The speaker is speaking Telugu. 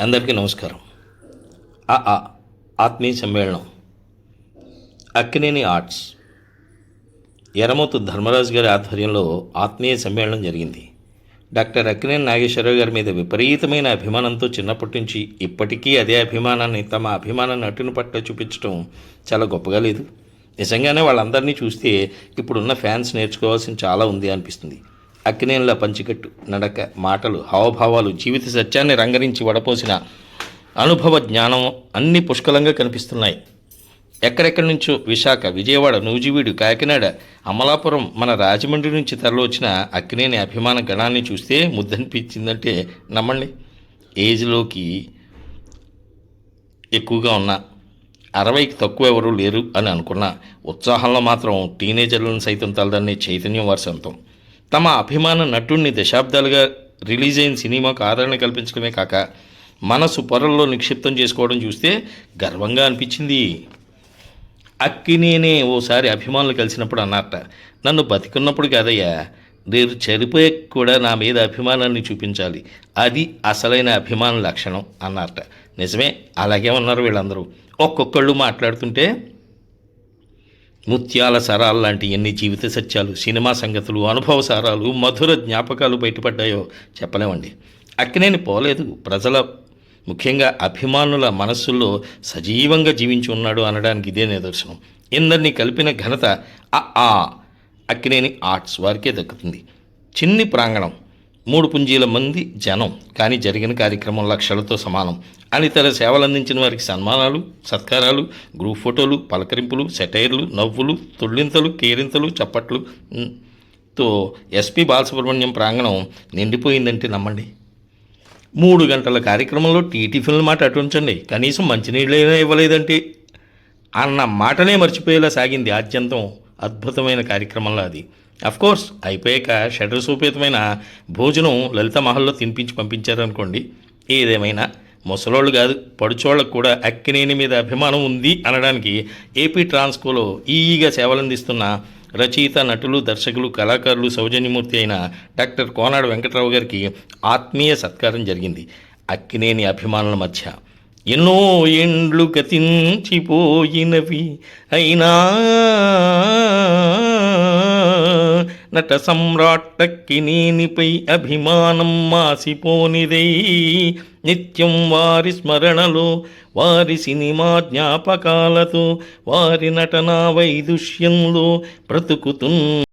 అందరికీ నమస్కారం. ఆ ఆత్మీయ సమ్మేళనం. అక్కినేని ఆర్ట్స్. ఎరమోతు ధర్మరాజు గారి ఆధ్వర్యంలో ఆత్మీయ సమ్మేళనం జరిగింది. డాక్టర్ అక్కినేని నాగేశ్వరరావు గారి మీద విపరీతమైన అభిమానంతో చిన్నప్పటి నుంచి ఇప్పటికీ అదే అభిమానాన్ని తమ అభిమాన నటుని పట్ల చూపించడం చాలా గొప్పగా లేదు. నిజంగానే వాళ్ళందరినీ చూస్తే ఇప్పుడున్న ఫ్యాన్స్ నేర్చుకోవాల్సిన చాలా ఉంది అనిపిస్తుంది. అక్కినేనుల పంచికట్టు నడక మాటలు హావభావాలు జీవిత సత్యాన్ని రంగరించి వడపోసిన అనుభవ జ్ఞానం అన్ని పుష్కలంగా కనిపిస్తున్నాయి. ఎక్కడెక్కడి నుంచో విశాఖ విజయవాడ నూజివీడు కాకినాడ అమలాపురం మన రాజమండ్రి నుంచి తరలివచ్చిన అక్కినేని అభిమాన గణాన్ని చూస్తే ముద్దనిపించిందంటే నమ్మండి. ఏజ్లోకి ఎక్కువగా ఉన్న అరవైకి తక్కువ ఎవరూ లేరు అని అనుకున్నా. ఉత్సాహంలో మాత్రం టీనేజర్లను సైతం తలదన్నే చైతన్యం వారి సొంతం. తమ అభిమాన నటుణ్ణి దశాబ్దాలుగా రిలీజ్ అయిన సినిమాకు ఆదరణ కల్పించడమే కాక మనసు పొరల్లో నిక్షిప్తం చేసుకోవడం చూస్తే గర్వంగా అనిపించింది. అక్కినేనే ఓసారి అభిమానులు కలిసినప్పుడు అన్నట్ట నన్ను బతికున్నప్పుడు కాదయ్యా. నేను చనిపోయే కూడా నా మీద అభిమానాన్ని చూపించాలి. అది అసలైన అభిమాన లక్షణం అన్నట్ట నిజమే అలాగే ఉన్నారు వీళ్ళందరూ. ఒక్కొక్కళ్ళు మాట్లాడుతుంటే ముత్యాల సరాలు లాంటి ఎన్ని జీవిత సత్యాలు సినిమా సంగతులు అనుభవ సారాలు మధుర జ్ఞాపకాలు బయటపడ్డాయో చెప్పలేమండి. అక్కినేని పోలేదు. ప్రజల ముఖ్యంగా అభిమానుల మనస్సుల్లో సజీవంగా జీవించి ఉన్నాడు అనడానికి ఇదే నిదర్శనం. ఇందరినీ కలిపిన ఘనత ఆ ఆ అక్కినేని ఆర్ట్స్ వారికే దక్కుతుంది. చిన్ని ప్రాంగణం. మూడు పుంజీల మంది జనం కానీ జరిగిన కార్యక్రమం లక్షలతో సమానం. అని తన సేవలందించిన వారికి సన్మానాలు సత్కారాలు గ్రూప్ ఫోటోలు పలకరింపులు సెటైర్లు నవ్వులు తొళ్ళింతలు కేరింతలు చప్పట్లు. తో ఎస్పి బాలసుబ్రహ్మణ్యం ప్రాంగణం నిండిపోయిందంటే నమ్మండి. మూడు గంటల కార్యక్రమంలో టీ టిఫిన్ల మాట అటు ఉంచండి. కనీసం మంచినీళ్ళైనా ఇవ్వలేదంటే. అన్న మాటనే మర్చిపోయేలా సాగింది. ఆద్యంతం అద్భుతమైన కార్యక్రమంలో అది. కోర్స్ అయిపోయాక షటర్ సూపేతమైన భోజనం లలిత మహల్లో తినిపించి పంపించారనుకోండి. ఏదేమైనా ముసలోళ్ళు కాదు పడుచోళ్ళకు కూడా అక్కినేని మీద అభిమానం ఉంది అనడానికి ఏపీ ట్రాన్స్కోలో ఈగా సేవలందిస్తున్న రచయిత నటులు దర్శకులు కళాకారులు సౌజన్యమూర్తి అయిన డాక్టర్ కోనాడు వెంకట్రావు గారికి ఆత్మీయ సత్కారం జరిగింది. అక్కినేని అభిమానుల మధ్య ఎన్నో ఎండ్లు గతించిపోయినవి అయినా నట సమ్రాట్టక్కినేనిపై అభిమానం మాసిపోనిదై. నిత్యం వారి స్మరణలో వారి సినిమా జ్ఞాపకాలతో వారి నటనా వైదుష్యంలో బ్రతుకుతున్న